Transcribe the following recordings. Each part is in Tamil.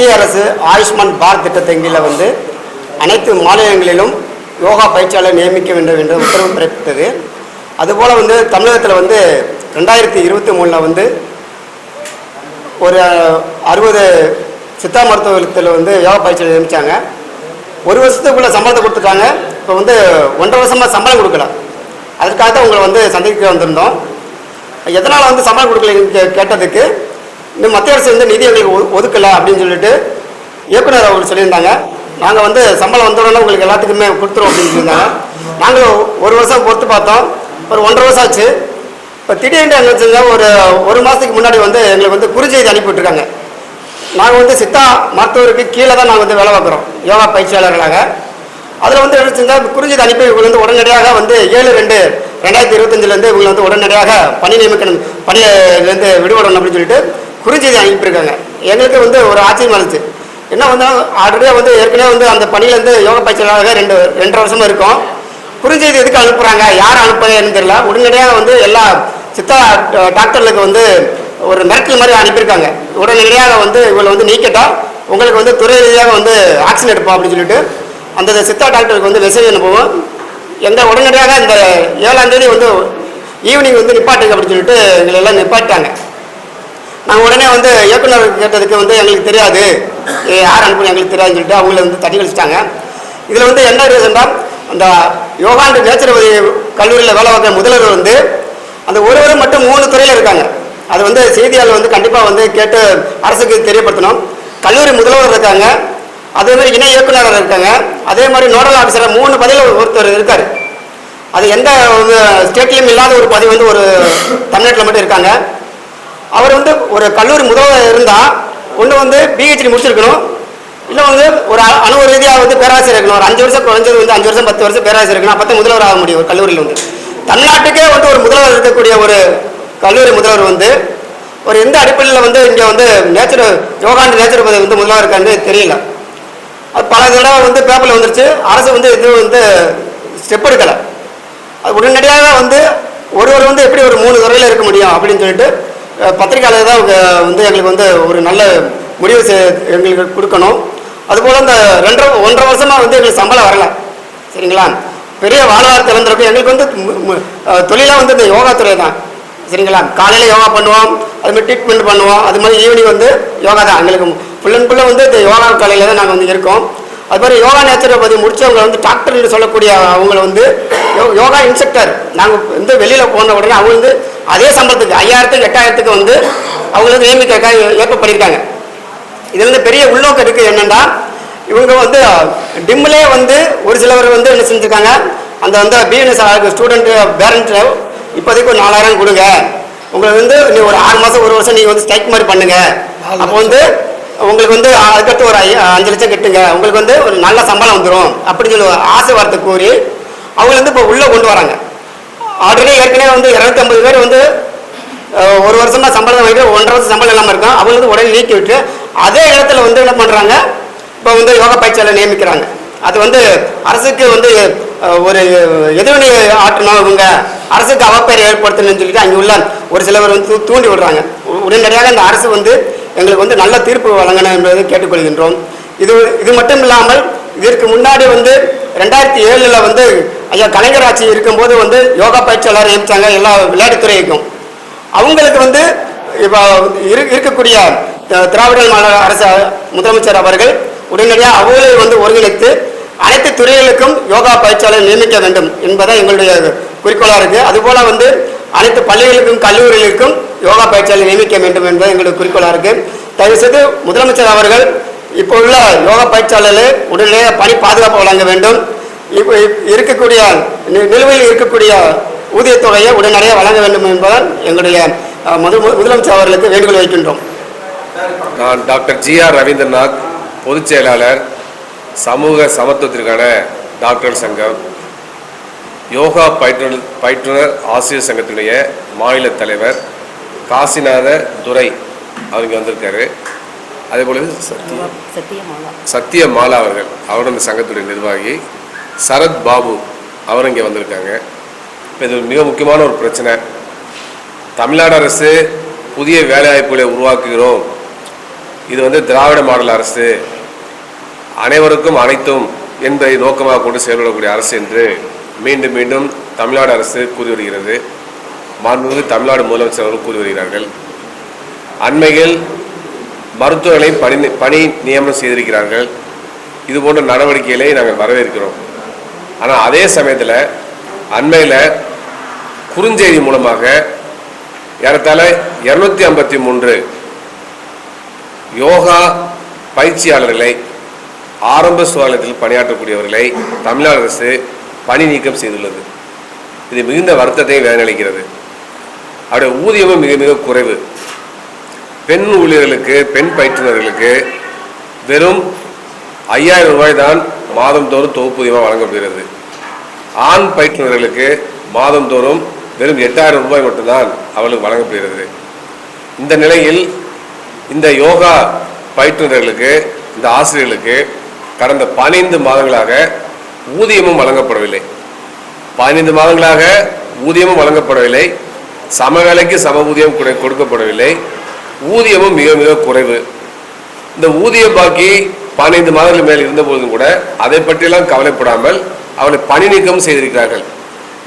மத்திய அரசு ஆயுஷ்மான் பாரத் திட்டத்தின் கீழே வந்து அனைத்து மாநிலங்களிலும் யோகா பயிற்சியாளர் நியமிக்க வேண்டும் என்ற உத்தரவு பிறப்பித்தது. அதுபோல் வந்து தமிழகத்தில் வந்து ரெண்டாயிரத்தி இருபத்தி மூணில் வந்து ஒரு அறுபது சித்தா மருத்துவத்தில் வந்து யோகா பயிற்சியாளர் நியமித்தாங்க ஒரு வருஷத்துக்குள்ளே சம்பளத்தை கொடுத்துட்டாங்க இப்போ வந்து ஒன்றரை வருஷமாக சம்பளம் கொடுக்கல. அதற்காக தான் உங்களை வந்து சந்திக்க வந்திருந்தோம். எதனால் வந்து சம்பளம் கொடுக்கலன்னு கே கேட்டதுக்கு இந்த மத்திய அரசு வந்து நிதி எங்களுக்கு ஒதுக்கலை அப்படின்னு சொல்லிட்டு இயக்குனர் அவர் சொல்லியிருந்தாங்க. நாங்கள் வந்து சம்பளம் வந்தோடனே உங்களுக்கு எல்லாத்துக்குமே கொடுத்துருவோம் அப்படின்னு சொல்லியிருந்தாங்க. நாங்கள் ஒரு வருஷம் பொறுத்து பார்த்தோம். ஒரு ஒன்றரை வருஷம் ஆச்சு. இப்போ திடீர்னு என்ன செஞ்சா ஒரு ஒரு மாதத்துக்கு முன்னாடி வந்து எங்களுக்கு வந்து குறுஞ்செய்தி அனுப்பிவிட்ருக்காங்க நாங்கள் வந்து சித்தா மருத்துவருக்கு கீழே தான் நாங்கள் வந்து வேலை பார்க்குறோம். யோகா பயிற்சியாளர்களாக. அதில் வந்து என்ன செஞ்சால் அனுப்பி இவங்க வந்து உடனடியாக வந்து ஏழு ரெண்டு ரெண்டாயிரத்தி இருபத்தஞ்சிலேருந்து இவங்களை வந்து உடனடியாக பணி நியமிக்கணும் பணியிலேருந்து விடுபடணும் அப்படின்னு சொல்லிட்டு குறிஞ்செய்தி அனுப்பியிருக்காங்க எங்களுக்கு வந்து ஒரு ஆச்சரியம் இருந்துச்சு. என்ன வந்து ஆல்ரெடியாக வந்து ஏற்கனவே வந்து அந்த பணியிலேருந்து யோகா பயிற்சியாளராக ரெண்டு ரெண்டரை வருஷமாக இருக்கும். குறுஞ்செய்தி எதுக்கு அனுப்புகிறாங்க யார் அனுப்புறேன்னு தெரியல. உடனடியாக வந்து எல்லா சித்தா டாக்டர்களுக்கு வந்து ஒரு மிரட்டல் மாதிரி அனுப்பியிருக்காங்க. உடனடியாக வந்து இவங்களை வந்து நீக்கிட்டால் உங்களுக்கு வந்து துறை ரீதியாக வந்து ஆக்ஷன் எடுப்போம் அப்படின்னு சொல்லிட்டு அந்த சித்தா டாக்டருக்கு வந்து மெசேஜ் அனுப்புவோம். எங்கள் உடனடியாக இந்த ஏழாம் தேதி வந்து ஈவினிங் வந்து நிப்பாட்டுங்க அப்படின்னு சொல்லிட்டு எங்களை எல்லாம் நிப்பாட்டாங்க நாங்கள் உடனே வந்து இயக்குனர் கேட்டதுக்கு வந்து எங்களுக்கு தெரியாது. யார் அனுப்புன்னு எங்களுக்கு தெரியாதுன்னு சொல்லிட்டு அவங்கள வந்து தட்டி கழிச்சிட்டாங்க. இதில் வந்து என்ன ரீசன்டா அந்த யோகாண்டு நேச்சுரபதி கல்லூரியில் வேலை பார்க்குற முதல்வர் வந்து அந்த ஒருவர் மட்டும் மூணு துறையில் இருக்காங்க. அது வந்து செய்தியாளர் வந்து கண்டிப்பாக வந்து கேட்டு அரசுக்கு தெரியப்படுத்தணும். கல்லூரி முதல்வர் இருக்காங்க. அதே மாதிரி இணை இயக்குநர் இருக்காங்க. அதே மாதிரி நோடல் ஆஃபீஸர் மூணு பதவியில் ஒருத்தர் இருக்கார். அது எந்த ஸ்டேட்லேயும் இல்லாத ஒரு பதவி வந்து ஒரு தமிழ்நாட்டில் மட்டும் இருக்காங்க. அவர் வந்து ஒரு கல்லூரி முதல்வர் இருந்தால் ஒன்று வந்து பிஹெச்டி முடிச்சிருக்கணும். இல்லை வந்து ஒரு அனுபவ அணு ரீதியாக வந்து பேராசிரியர் இருக்கணும். ஒரு அஞ்சு வருஷம் குறைஞ்சது வந்து அஞ்சு வருஷம் பத்து வருஷம் பேராசிரியர் இருக்கணும். அப்போ தான் முதல்வர் ஆக முடியும் ஒரு கல்லூரியில் வந்து. தமிழ்நாட்டுக்கே வந்து ஒரு முதல்வர் இருக்கக்கூடிய ஒரு கல்லூரி முதல்வர் வந்து ஒரு எந்த அடிப்படையில் வந்து இங்கே வந்து நேச்சர் யோகாண்டு நேச்சர் பதவி வந்து முதல்வர் இருக்கான்னு தெரியல. அது பல தடவை வந்து பேப்பரில் வந்துருச்சு. அரசு வந்து எதுவும் வந்து ஸ்டெப் எடுக்கலை. அது உடனடியாக வந்து ஒருவர் வந்து எப்படி ஒரு மூணு துறையில் இருக்க முடியும் அப்படின்னு சொல்லிட்டு பத்திரிகையாளர் பத்திரிக்கையாளர் தான் அவங்க வந்து எங்களுக்கு வந்து ஒரு நல்ல முடிவு எங்களுக்கு கொடுக்கணும். அதுபோல் இந்த ரெண்டரை ஒன்றரை வருஷமாக வந்து எங்களுக்கு சம்பளம் வரல. சரிங்களா? பெரிய வாழ்வாதாரத்தை இழந்திருக்கும் எங்களுக்கு வந்து தொழிலாக வந்து இந்த யோகா துறை தான். சரிங்களா? காலையில் யோகா பண்ணுவோம். அது மாதிரி ட்ரீட்மெண்ட் பண்ணுவோம். அது மாதிரி ஈவினிங் வந்து யோகா தான். எங்களுக்கு ஃபுல் அண்ட் ஃபுல்லாக வந்து இந்த யோகா காலையில் தான் நாங்கள் வந்து இருக்கோம். அது மாதிரி யோகா நேச்சுரோபதி முடித்தவங்க வந்து டாக்டர்னு சொல்லக்கூடிய அவங்கள வந்து யோ- யோகா இன்ஸ்ட்ரக்டர் நாங்கள் வந்து வெளியில் போன உடனே அவங்க வந்து அதே சம்பளத்துக்கு ஐயாயிரத்துக்கு எட்டாயிரத்துக்கு வந்து அவங்க வந்து நியமிக்க ஏற்ப பண்ணியிருக்காங்க இருந்து பெரிய உள்நோக்கம் இருக்குது என்னென்னா இவங்க வந்து டிம்மிலே வந்து ஒரு சிலவர் வந்து என்ன செஞ்சுருக்காங்க அந்த வந்து பிஎன்எஸ் ஸ்டூடெண்ட்டு பேரண்ட்டு இப்போதைக்கு ஒரு நாலாயிரம் கொடுங்க. உங்களுக்கு வந்து நீ ஒரு ஆறு மாதம் ஒரு வருஷம் நீங்கள் வந்து ஸ்ட்ரைக் மாதிரி பண்ணுங்க. அப்போ வந்து உங்களுக்கு வந்து அதுக்கடுத்து ஒரு அஞ்சு லட்சம் கட்டுங்க. உங்களுக்கு வந்து ஒரு நல்ல சம்பளம் வந்துடும் அப்படின்னு சொல்லி ஆசை வார்த்தை கூறி அவங்க வந்து இப்போ உள்ளே கொண்டு வராங்க. ஆல்ரெடி ஏற்கனவே வந்து இரநூத்தி ஐம்பது பேர் வந்து ஒரு வருஷமாக சம்பளம் வாங்கிட்டு ஒன்றரை வருஷம் சம்பளம் இல்லாமல் இருக்கும் அவங்க வந்து உடனே நீக்கி விட்டு அதே இடத்துல வந்து என்ன பண்ணுறாங்க இப்போ வந்து யோகா பயிற்சியாளர் நியமிக்கிறாங்க. அது வந்து அரசுக்கு வந்து ஒரு எதிர்வினை ஆற்றணும். இவங்க அரசுக்கு அவப்பெயர் ஏற்படுத்தணும்னு சொல்லிட்டு அங்கே உள்ள ஒரு சிலவர் வந்து தூ- தூண்டி விடுறாங்க. உடனடியாக இந்த அரசு வந்து எங்களுக்கு வந்து நல்ல தீர்ப்பு வழங்கணும் என்பதை கேட்டுக்கொள்கின்றோம். இது இது மட்டும் இல்லாமல் இதற்கு முன்னாடி வந்து ரெண்டாயிரத்தி ஏழில் வந்து ஐயா கலைஞர் ஆட்சி இருக்கும்போது வந்து யோகா பயிற்சியாளர் நியமிச்சாங்க எல்லா விளையாட்டுத்துறைக்கும். அவங்களுக்கு வந்து இப்போ இரு இருக்கக்கூடிய திராவிட மாநில அரசு முதலமைச்சர் அவர்கள் உடனடியாக அவர்களை வந்து ஒருங்கிணைத்து அனைத்து துறைகளுக்கும் யோகா பயிற்சியாளர் நியமிக்க வேண்டும் என்பதை எங்களுடைய குறிக்கோளாக இருக்குது அதுபோல் வந்து அனைத்து பள்ளிகளுக்கும் கல்லூரிகளுக்கும் யோகா பயிற்சியாளர் நியமிக்க வேண்டும் என்பது எங்களுக்கு குறிக்கோளாக இருக்குது தயவுசெய்து முதலமைச்சர் அவர்கள் இப்போ உள்ள யோகா பயிற்சியாளர்கள் உடனடியாக பணி பாதுகாப்பு வழங்க வேண்டும். இப்போ இப்- இருக்கக்கூடிய நிலுவையில் இருக்கக்கூடிய ஊதியத் தொகையை உடனடியாக வழங்க வேண்டும் என்பதால் எங்களுடைய முதல் முதலமைச்சர் அவர்களுக்கு வேண்டுகோள் வைக்கின்றோம். நான் டாக்டர் ஜி ஆர் ரவீந்திரநாத் பொதுச் செயலாளர் சமூக சமத்துவத்திற்கான டாக்டர் சங்கம் யோகா பயிற்றுனர் பயிற்றுனர் ஆசிரியர் சங்கத்தினுடைய மாநில தலைவர் காசிநாத துரை அவங்க வந்திருக்காரு. அதே போல சத்யா சத்தியமாலா. சத்ய மாலா அவர்கள் அவர் அந்த சங்கத்துடைய நிர்வாகி. சரத் பாபு அவர் இங்கே வந்திருக்காங்க. இப்போ இது மிக முக்கியமான ஒரு பிரச்சனை. தமிழ்நாடு அரசு புதிய வேலைவாய்ப்புகளை உருவாக்குகிறோம். இது வந்து திராவிட மாடல் அரசு. அனைவருக்கும் அனைத்தும் என்பதை நோக்கமாக கொண்டு செயல்படக்கூடிய அரசு என்று மீண்டும் மீண்டும் தமிழ்நாடு அரசு கூறி வருகிறது. மாண்புமிகு தமிழ்நாடு முதலமைச்சர் அவர்கள் கூறி வருகிறார்கள். அண்மையில் மருத்துவர்களை பணி பணி நியமனம் செய்திருக்கிறார்கள். இது போன்ற நடவடிக்கைகளை நாங்கள் வரவேற்கிறோம். ஆனால் அதே சமயத்தில் அண்மையில் குறுஞ்செய்தி மூலமாக ஏறத்தாழ இரநூத்தி ஐம்பத்தி மூன்று யோகா பயிற்சியாளர்களை ஆரம்ப சுகாதாரத்தில் பணியாற்றக்கூடியவர்களை தமிழ்நாடு அரசு பணி நீக்கம் செய்துள்ளது. இது மிகுந்த வருத்தத்தை வேதனைக்கிறது அவருடைய ஊதியமும் மிக மிக குறைவு. பெண் ஊழியர்களுக்கு பெண் பயிற்றுனர்களுக்கு வெறும் ஐயாயிரம் ரூபாய் தான் மாதந்தோறும் தொகுப்பூதியமாக வழங்கப்படுகிறது. ஆண் பயிற்றுனர்களுக்கு மாதந்தோறும் வெறும் எட்டாயிரம் ரூபாய் மட்டும்தான் அவளுக்கு வழங்கப்படுகிறது. இந்த நிலையில் இந்த யோகா பயிற்றுனர்களுக்கு இந்த ஆசிரியர்களுக்கு கடந்த பதினைந்து மாதங்களாக ஊதியமும் வழங்கப்படவில்லை. பதினைந்து மாதங்களாக ஊதியமும் வழங்கப்படவில்லை. சம வேலைக்கு சம ஊதியம் கொடுக்கப்படவில்லை. ஊதியமும் மிக மிக குறைவு. இந்த ஊதிய பாக்கி பதினைந்து மாதங்கள் மேல் இருந்த போதும் கூட அதை பற்றியெல்லாம் கவலைப்படாமல் அவளை பணி நீக்கம் செய்திருக்கிறார்கள்.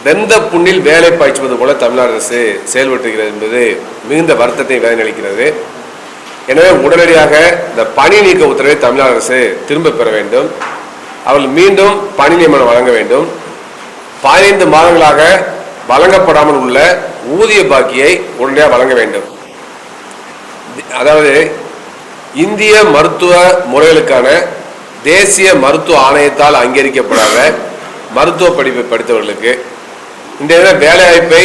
வெந்த புண்ணில் வேலை பாய்ச்சுவது போல தமிழ்நாடு அரசு செயல்பட்டுகிறது என்பது மிகுந்த வருத்தத்தை வேதனளிக்கிறது எனவே உடனடியாக இந்த பணி நீக்க உத்தரவை தமிழ்நாடு அரசு திரும்ப பெற வேண்டும். அவள் மீண்டும் பணி நியமனம் வழங்க வேண்டும். பதினைந்து மாதங்களாக வழங்கப்படாமல் உள்ள ஊதிய பாக்கியை உடனடியாக வழங்க வேண்டும். அதாவது இந்திய மருத்துவ முறைகளுக்கான தேசிய மருத்துவ ஆணையத்தால் அங்கீகரிக்கப்படாத மருத்துவ படிப்பை படித்தவர்களுக்கு இந்த இதில் வேலைவாய்ப்பை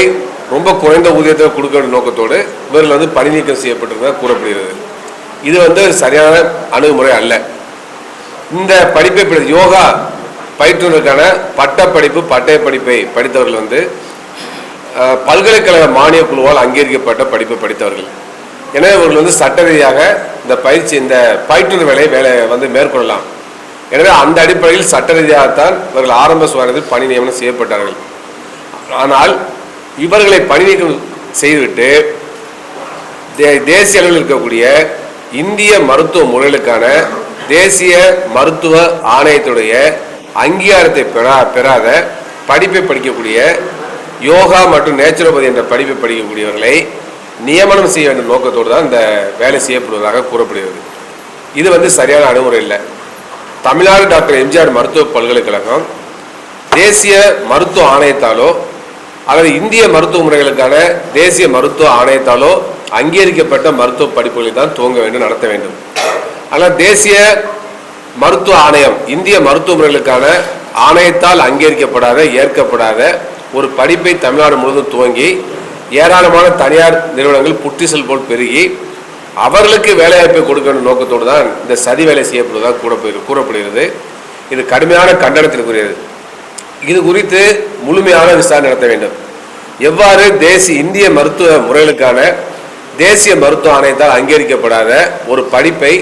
ரொம்ப குறைந்த ஊதியத்தை கொடுக்க வேண்டிய நோக்கத்தோடு இவர்கள் வந்து பணி நீக்கம் செய்யப்பட்டிருந்ததாக கூறப்படுகிறது. இது வந்து சரியான அணுகுமுறை அல்ல. இந்த படிப்பை யோகா பயிற்றுவதற்கான பட்டப்படிப்பு பட்டய படிப்பை படித்தவர்கள் வந்து பல்கலைக்கழக மானிய குழுவால் அங்கீகரிக்கப்பட்ட படிப்பை படித்தவர்கள். எனவே இவர்கள் வந்து சட்ட ரீதியாக இந்த பயிற்சி இந்த பயிற்றுனர் வேலையை வேலை வந்து மேற்கொள்ளலாம். எனவே அந்த அடிப்படையில் சட்ட ரீதியாகத்தான் இவர்கள் ஆரம்ப சுகாதாரத்தில் பணி நியமனம் செய்யப்பட்டார்கள். ஆனால் இவர்களை பணி நீக்கம் செய்துவிட்டு தே- தேசிய அளவில் இருக்கக்கூடிய இந்திய மருத்துவ முறைகளுக்கான தேசிய மருத்துவ ஆணையத்துடைய அங்கீகாரத்தை பெறா பெறாத படிப்பை படிக்கக்கூடிய யோகா மற்றும் நேச்சுரோபதி என்ற படிப்பை படிக்கக்கூடியவர்களை நியமனம் செய்ய வேண்டிய நோக்கத்தோடு தான் இந்த வேலை செய்யப்படுவதாக கூறப்படுகிறது. இது வந்து சரியான அணுகுமுறை இல்லை. தமிழ்நாடு டாக்டர் எம்ஜிஆர் மருத்துவ பல்கலைக்கழகம் தேசிய மருத்துவ ஆணையத்தாலோ அல்லது இந்திய மருத்துவ முறைகளுக்கான தேசிய மருத்துவ ஆணையத்தாலோ அங்கீகரிக்கப்பட்ட மருத்துவ படிப்புகளை தான் துவங்க வேண்டும் நடத்த வேண்டும். ஆனால் தேசிய மருத்துவ ஆணையம் இந்திய மருத்துவ முறைகளுக்கான ஆணையத்தால் அங்கீகரிக்கப்படாத ஏற்கப்படாத ஒரு படிப்பை தமிழ்நாடு முழுவதும் துவங்கி ஏராளமான தனியார் நிறுவனங்கள் புட்டிசல் போல் பெருகி அவர்களுக்கு வேலைவாய்ப்பை கொடுக்க வேண்டிய நோக்கத்தோடு தான் இந்த சதி வேலை செய்யப்படுவதாக கூறப்படுகிறது கூறப்படுகிறது. இது கடுமையான கண்டனத்திற்குரியது. இது குறித்து முழுமையான விசாரணை நடத்த வேண்டும். எவ்வாறு தேசிய இந்திய மருத்துவ முறைகளுக்கான தேசிய மருத்துவ ஆணையத்தால் அங்கீகரிக்கப்படாத ஒரு படிப்பை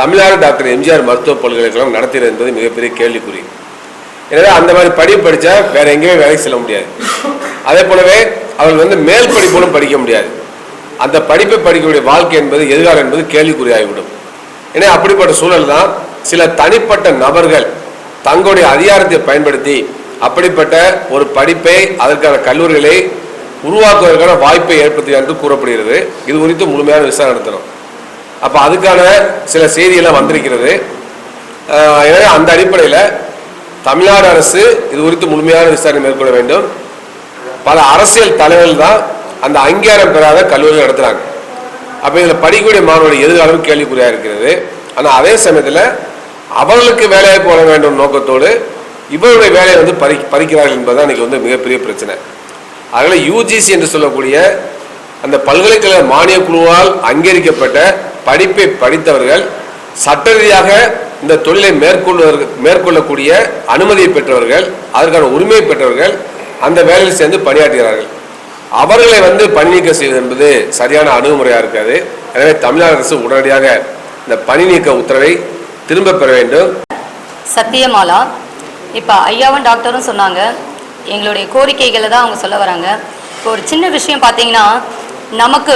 தமிழ்நாடு டாக்டர் எம்ஜிஆர் மருத்துவ பல்கலைக்கழகம் நடத்தியது என்பது மிகப்பெரிய கேள்விக்குறி. எனவே அந்த மாதிரி படிப்பு படித்தா வேற எங்கேயுமே வேலைக்கு செல்ல முடியாது. அதே போலவே அவர்கள் வந்து மேல் படிப்புகளும் படிக்க முடியாது. அந்த படிப்பை படிக்கக்கூடிய வாழ்க்கை என்பது எதிர்காலம் என்பது கேள்விக்குறியாகிவிடும். ஏன்னா அப்படிப்பட்ட சூழல் தான் சில தனிப்பட்ட நபர்கள் தங்களுடைய அதிகாரத்தை பயன்படுத்தி அப்படிப்பட்ட ஒரு படிப்பை அதற்கான கல்லூரிகளை உருவாக்குவதற்கான வாய்ப்பை ஏற்படுத்தி என்று கூறப்படுகிறது. இது குறித்து முழுமையான விசாரணை நடத்தணும். அப்போ அதுக்கான சில செய்தியெல்லாம் வந்திருக்கிறது. எனவே அந்த அடிப்படையில் தமிழ்நாடு அரசு இது குறித்து முழுமையான விசாரணை மேற்கொள்ள வேண்டும். பல அரசியல் தலைவர்கள் தான் அந்த அங்கீகாரம் பெறாத கல்லூரிகள் நடத்துகிறாங்க அப்போ இதில் படிக்கக்கூடிய மாணவர்கள் எதிர்காலம் கேள்விக்குறியாக இருக்கிறது? ஆனால் அதே சமயத்தில் அவர்களுக்கு வேலைவாய்ப்பு வழங்க வேண்டும் நோக்கத்தோடு இவருடைய வேலையை வந்து பறி பறிக்கிறார்கள் என்பதுதான் இன்னைக்கு வந்து மிகப்பெரிய பிரச்சனை. அதனால் யூஜிசி என்று சொல்லக்கூடிய அந்த பல்கலைக்கழக மானிய குழுவால் அங்கீகரிக்கப்பட்ட படிப்பை படித்தவர்கள் சட்ட ரீதியாக இந்த தொழிலை மேற்கொள்வதற்கு மேற்கொள்ளக்கூடிய அனுமதியை பெற்றவர்கள் அதற்கான உரிமையை பெற்றவர்கள் அந்த வேலையில் சேர்ந்து பணியாற்றுகிறார்கள். அவர்களை வந்து பணி நீக்கம் செய்வது என்பது சரியான அணுகுமுறையாக இருக்காது. எனவே தமிழக அரசு உடனடியாக இந்த பணி நீக்க உத்தரவை திரும்ப பெற வேண்டும். சத்தியமாலா இப்போ ஐயாவும் டாக்டரும் சொன்னாங்க எங்களுடைய கோரிக்கைகளை தான் அவங்க சொல்ல வராங்க. இப்போ ஒரு சின்ன விஷயம் பார்த்தீங்கன்னா நமக்கு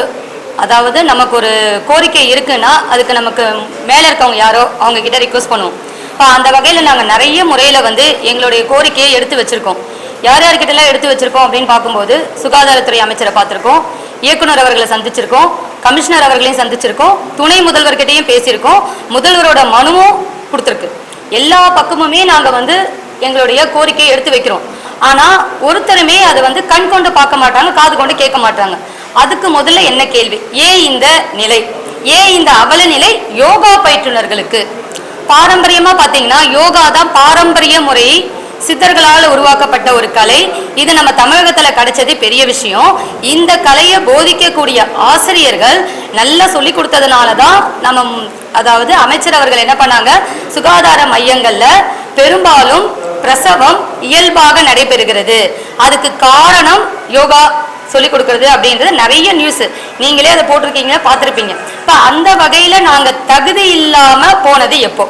அதாவது நமக்கு ஒரு கோரிக்கை இருக்குன்னா அதுக்கு நமக்கு மேலே இருக்கவங்க யாரோ அவங்க கிட்ட ரிக்வஸ்ட் பண்ணுவோம். இப்போ அந்த வகையில் நாங்கள் நிறைய முறையில் வந்து எங்களுடைய கோரிக்கையை எடுத்து வச்சிருக்கோம். யார் யார்கிட்டலாம் எடுத்து வச்சிருக்கோம் அப்படின்னு பார்க்கும்போது சுகாதாரத்துறை அமைச்சரை பார்த்துருக்கோம். இயக்குனர் அவர்களை சந்திச்சிருக்கோம். கமிஷனர் அவர்களையும் சந்திச்சிருக்கோம். துணை முதல்வர்கிட்டையும் பேசியிருக்கோம். முதல்வரோட மனுவும் கொடுத்துருக்கு. எல்லா பக்கமுமே நாங்கள் வந்து எங்களுடைய கோரிக்கையை எடுத்து வைக்கிறோம். ஆனால் ஒருத்தருமே அதை வந்து கண் கொண்டு பார்க்க மாட்டாங்க காது கொண்டு கேட்க மாட்டாங்க. அதுக்கு முதல்ல என்ன கேள்வி? ஏன் இந்த நிலை. ஏன் இந்த அவல நிலை யோகா பயிற்றுனர்களுக்கு. பாரம்பரியமா பாத்தீங்கன்னா யோகா தான் பாரம்பரிய முறை சித்தர்களால் உருவாக்கப்பட்ட ஒரு கலை. இது நம்ம தமிழகத்துல கிடைச்சது பெரிய விஷயம். இந்த கலையை போதிக்கக்கூடிய ஆசிரியர்கள் நல்லா சொல்லி கொடுத்ததுனால தான் நம்ம அதாவது அமைச்சர் அவர்கள் என்ன பண்ணாங்க? சுகாதார மையங்கள்ல பெரும்பாலும் பிரசவம் இயல்பாக நடைபெறுகிறது. அதுக்கு காரணம் யோகா சொல்லிக் கொடுக்கறது அப்படின்றது நிறைய நியூஸ் நீங்களே அதை போட்டிருக்கீங்களா? பார்த்துருப்பீங்க. இப்போ அந்த வகையில் நாங்கள் தகுதி இல்லாமல் போனது எப்போ?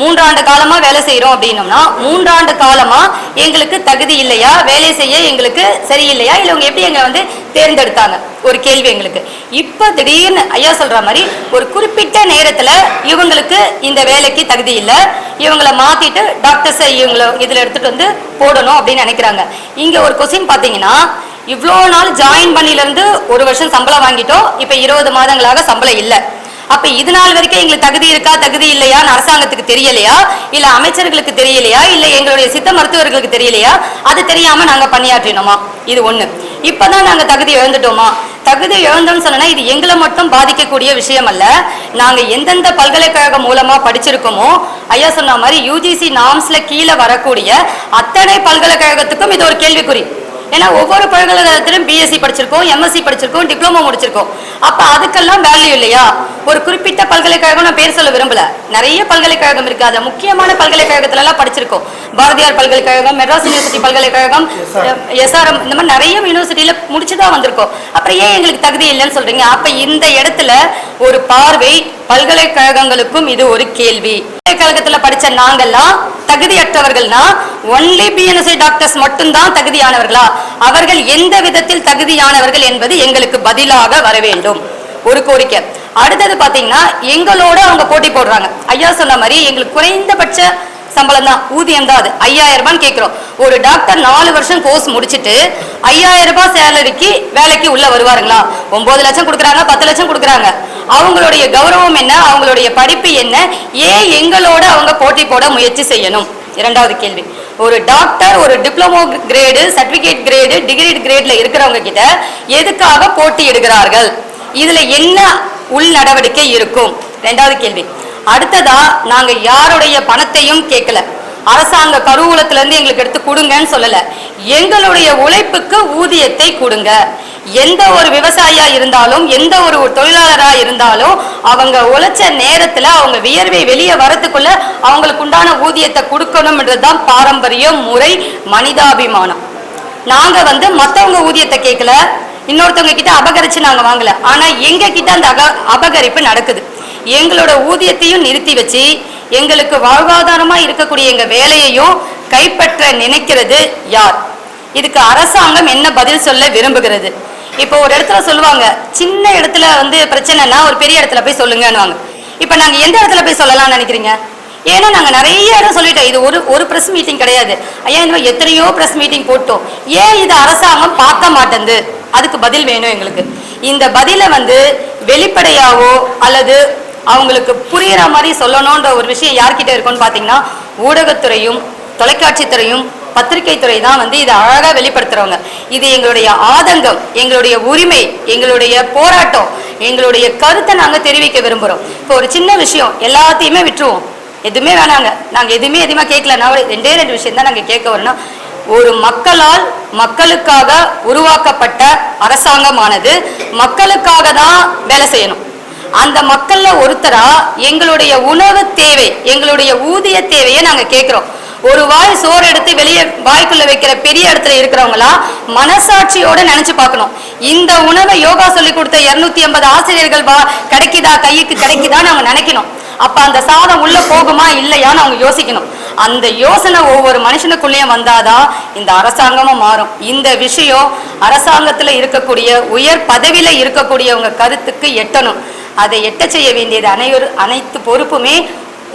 மூன்றாண்டு காலமா வேலை செய்கிறோம் அப்படின்னோம்னா மூன்றாண்டு காலமா எங்களுக்கு தகுதி இல்லையா? வேலை செய்ய எங்களுக்கு சரியில்லையா? இல்லை இவங்க எப்படி எங்களை வந்து தேர்ந்தெடுத்தாங்க? ஒரு கேள்வி எங்களுக்கு. இப்போ திடீர்னு ஐயா சொல்ற மாதிரி ஒரு குறிப்பிட்ட நேரத்துல இவங்களுக்கு இந்த வேலைக்கு தகுதி இல்லை. இவங்களை மாத்திட்டு டாக்டர்ஸை இவங்கள இதுல எடுத்துட்டு வந்து போடணும் அப்படின்னு நினைக்கிறாங்க. இங்க ஒரு கொஸ்டின் பாத்தீங்கன்னா இவ்வளோ நாள் ஜாயின் பண்ணிலேருந்து ஒரு வருஷம் சம்பளம் வாங்கிட்டோம் இப்போ இருபது மாதங்களாக சம்பளம் இல்லை. அப்ப இது நாள் வரைக்கும் எங்களுக்கு தகுதி இருக்கா தகுதி இல்லையா அரசாங்கத்துக்கு தெரியலையா? இல்ல அமைச்சர்களுக்கு தெரியலையா? இல்ல எங்களுடைய சித்த மருத்துவர்களுக்கு தெரியலையா? அது தெரியாம நாங்க பணியாற்றினோமா? இது ஒண்ணு. இப்பதான் நாங்க தகுதி இழந்துட்டோமா? தகுதி இழந்தோம்னு சொன்னா இது எங்களை மட்டும் பாதிக்கக்கூடிய விஷயம் அல்ல. நாங்க எந்தெந்த பல்கலைக்கழகம் மூலமா படிச்சிருக்கோமோ ஐயா சொன்ன மாதிரி யூஜிசி நாம்ஸ்ல கீழே வரக்கூடிய அத்தனை பல்கலைக்கழகத்துக்கும் இது ஒரு கேள்விக்குறி. ஏன்னா ஒவ்வொரு பல்கலைக்கழகத்திலும் பிஎஸ்சி படிச்சிருக்கோம் எம்எஸ்சி படிச்சிருக்கோம் டிப்ளமோ முடிச்சிருக்கோம். அப்ப அதுக்கெல்லாம் வேல்யூ இல்லையா? ஒரு குறிப்பிட்ட பல்கலைக்கழகம் நான் பேர் சொல்ல விரும்பல. நிறைய பல்கலைக்கழகம் இருக்கு. அதை முக்கியமான பல்கலைக்கழகத்துல எல்லாம் படிச்சிருக்கோம். பாரதியார் பல்கலைக்கழகம் மெட்ராஸ் யூனிவர்சிட்டி பல்கலைக்கழகம் எஸ்ஆர்எம் இந்த மாதிரி நிறைய யூனிவர்சிட்டியில முடிச்சுதான் வந்திருக்கோம். அப்புறம் ஏன் எங்களுக்கு தகுதி இல்லைன்னு சொல்றீங்க? அப்ப இந்த இடத்துல ஒரு பார்வை பல்கலைக்கழகங்களுக்கும் இது ஒரு கேள்வி. பல்கலைக்கழகத்துல படிச்ச நாங்கெல்லாம் தகுதியற்றவர்கள்னா ஒன்லி பிஎன்எஸ்ஐ டாக்டர்ஸ் மட்டும்தான் தகுதியானவர்களா? அவர்கள் எந்த விதத்தில் தகுதியானவர்கள் என்பது எங்களுக்கு பதிலாக வர வேண்டும். ஒரு கோரிக்கை. அடுத்தது பாத்தீங்கன்னா எங்களோட அவங்க போட்டி போடுறாங்க. ஐயா சொன்ன மாதிரி எங்களுக்கு குறைந்தபட்ச சம்பளம் தான் ஊதியம் தான் அது. ஐயாயிரம் ரூபான்னு கேட்கிறோம் ஒரு டாக்டர் நாலு வருஷம் கோர்ஸ் முடிச்சுட்டு ஐயாயிரம் ரூபாய் சேலரிக்கு வேலைக்கு உள்ள வருவாருங்களா? ஒன்பது லட்சம் கொடுக்குறாங்க பத்து லட்சம் கொடுக்குறாங்க. அவங்களுடைய கௌரவம் என்ன? அவங்களுடைய படிப்பு என்ன? ஏன் எங்களோட அவங்க போட்டி போட முயற்சி செய்யணும்? இரண்டாவது கேள்வி. ஒரு டாக்டர் ஒரு diploma grade certificate grade degree கிரேட்ல இருக்கிறவங்க கிட்ட எதுக்காக போட்டியிடுகிறார்கள் இதுல என்ன உள் நடவடிக்கை இருக்கும்? ரெண்டாவது கேள்வி. அடுத்ததா நாங்க யாருடைய பணத்தையும் கேட்கல. அரசாங்க கருவூலத்திலேருந்து எங்களுக்கு எடுத்து கொடுங்கன்னு சொல்லல. எங்களுடைய உழைப்புக்கு ஊதியத்தை கொடுங்க. எந்த ஒரு விவசாயியா இருந்தாலும் எந்த ஒரு தொழிலாளரா இருந்தாலும் அவங்க உழைச்ச நேரத்துல அவங்க வியர்வை வெளியே வரத்துக்குள்ள அவங்களுக்கு உண்டான ஊதியத்தை கொடுக்கணும்ன்றதுதான் பாரம்பரிய முறை மனிதாபிமானம். நாங்க வந்து மத்தவங்க ஊதியத்தை கேட்கல இன்னொருத்தவங்க கிட்ட அபகரிச்சு நாங்க வாங்கல. ஆனா எங்க கிட்ட அந்த அபகரிப்பு நடக்குது. எங்களோட ஊதியத்தையும் நிறுத்தி வச்சு எங்களுக்கு வாழ்வாதாரமா இருக்கக்கூடிய எங்க வேலையையும் கைப்பற்ற நினைக்கிறது யார்? இதுக்கு அரசாங்கம் என்ன பதில் சொல்ல விரும்புகிறது? இப்போ ஒரு இடத்துல சொல்லுவாங்க சின்ன இடத்துல வந்து பிரச்சனைனா ஒரு பெரிய இடத்துல போய் சொல்லுங்கன்னுவாங்க. இப்போ நாங்க எந்த இடத்துல போய் சொல்லலாம்னு நினைக்கிறீங்க? ஏன்னா நாங்க நிறைய இடம் சொல்லிட்டோம். இது ஒரு ஒரு பிரஸ் மீட்டிங் கிடையாது. ஐயா இந்த எத்தனையோ பிரஸ் மீட்டிங் போட்டோம். ஏன் இது அரசாங்கம் பார்க்க மாட்டேங்குது அதுக்கு பதில் வேணும் எங்களுக்கு. இந்த பதிலை வந்து வெளிப்படையாவோ அல்லது அவங்களுக்கு புரிகிற மாதிரி சொல்லணுன்ற ஒரு விஷயம் யார்கிட்ட இருக்குன்னு பார்த்தீங்கன்னா ஊடகத்துறையும் தொலைக்காட்சித்துறையும் பத்திரிகை துறை தான் வந்து இதை அழகாக வெளிப்படுத்துறவங்க. இது எங்களுடைய ஆதங்கம் எங்களுடைய உரிமை எங்களுடைய போராட்டம் எங்களுடைய கருத்தை நாங்கள் தெரிவிக்க விரும்புகிறோம் இப்போ ஒரு சின்ன விஷயம் எல்லாத்தையுமே விட்டுருவோம். எதுவுமே வேணாங்க. நாங்கள் எதுவுமே எதுவுமே கேட்கல. நான் ஒரு ரெண்டே ரெண்டு விஷயம் தான் நாங்கள் கேட்க வரணும் ஒரு மக்களால் மக்களுக்காக உருவாக்கப்பட்ட அரசாங்கமானது மக்களுக்காக தான் வேலை செய்யணும். அந்த மக்கள்ல ஒருத்தரா எங்களுடைய உணவு தேவை எங்களுடைய ஊதிய தேவையை நாங்க கேட்கிறோம். ஒரு வாய் சோறு எடுத்து வெளியே வாய்க்குள்ள வைக்கிற பெரிய இடத்துல இருக்கிறவங்களா மனசாட்சியோட நினைச்சு பார்க்கணும். இந்த உணவை யோகா சொல்லி கொடுத்த இருநூத்தி ஐம்பது ஆசிரியர்கள் வா கிடைக்குதா கைக்கு கிடைக்குதான்னு அவங்க நினைக்கணும். அப்ப அந்த சாதம் உள்ள போகுமா இல்லையான்னு அவங்க யோசிக்கணும். அந்த யோசனை ஒவ்வொரு மனுஷனுக்குள்ளேயும் வந்தாதான் இந்த அரசாங்கமும் மாறும். இந்த விஷயம் அரசாங்கத்துல இருக்கக்கூடிய உயர் பதவியில இருக்கக்கூடியவங்க கருத்துக்கு எட்டணும். அதை எட்ட செய்ய வேண்டியது அனைவரு அனைத்து பொறுப்புமே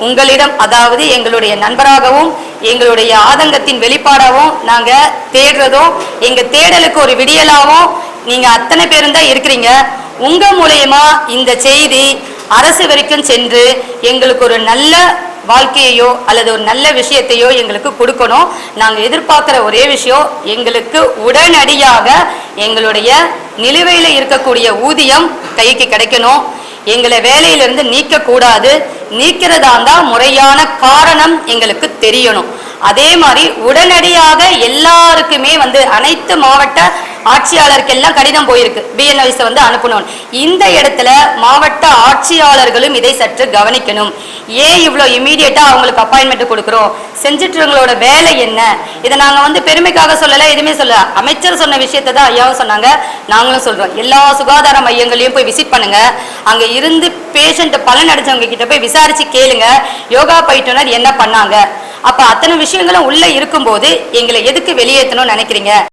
உங்களிடம் அதாவது எங்களுடைய நண்பராகவும் எங்களுடைய ஆதங்கத்தின் வெளிப்பாடாகவும் நாங்க தேடுறதும் எங்க தேடலுக்கு ஒரு விடியலாகவும் நீங்க அத்தனை பேரும் தான் இருக்கிறீங்க. உங்க மூலயமா இந்த செய்தி அரசு வரைக்கும் சென்று எங்களுக்கு ஒரு நல்ல வாழ்க்கையையோ அல்லது ஒரு நல்ல விஷயத்தையோ எங்களுக்கு கொடுக்கணும். நாங்கள் எதிர்பார்க்குற ஒரே விஷயம் எங்களுக்கு உடனடியாக எங்களுடைய நிலுவையில் இருக்கக்கூடிய ஊதியம் கைக்கு கிடைக்கணும். எங்களை வேலையிலிருந்து நீக்கக்கூடாது. நீக்கிறதா இருந்தால் முறையான காரணம் எங்களுக்கு தெரியணும். அதே மாதிரி உடனடியாக எல்லாருக்குமே வந்து அனைத்து மாவட்ட ஆட்சியாளருக்கெல்லாம் கடிதம் போயிருக்கு. பிஎன்ஐஸ் வந்து அனுப்பணும் இந்த இடத்துல மாவட்ட ஆட்சியாளர்களும் இதை சற்று கவனிக்கணும். ஏன் இவ்வளோ இமீடியட்டாக அவங்களுக்கு அப்பாயின்மெண்ட் கொடுக்குறோம்? செஞ்சுட்டுங்களோட வேலை என்ன? இதை நாங்கள் வந்து பெருமைக்காக சொல்லலை எதுவுமே சொல்ல அமைச்சர் சொன்ன விஷயத்தை தான் ஐயாவும் சொன்னாங்க நாங்களும் சொல்கிறோம் எல்லா சுகாதார மையங்களையும் போய் விசிட் பண்ணுங்க. அங்கே இருந்து பேஷண்ட் பலன் அடைஞ்சவங்க கிட்ட போய் விசாரிச்சு கேளுங்க. யோகா பயிற்றுனர் என்ன பண்ணாங்க? அப்போ அத்தனை விஷயங்களும் உள்ளே இருக்கும்போது எங்களை எதுக்கு வெளியேற்றணும்னு நினைக்கிறீங்க?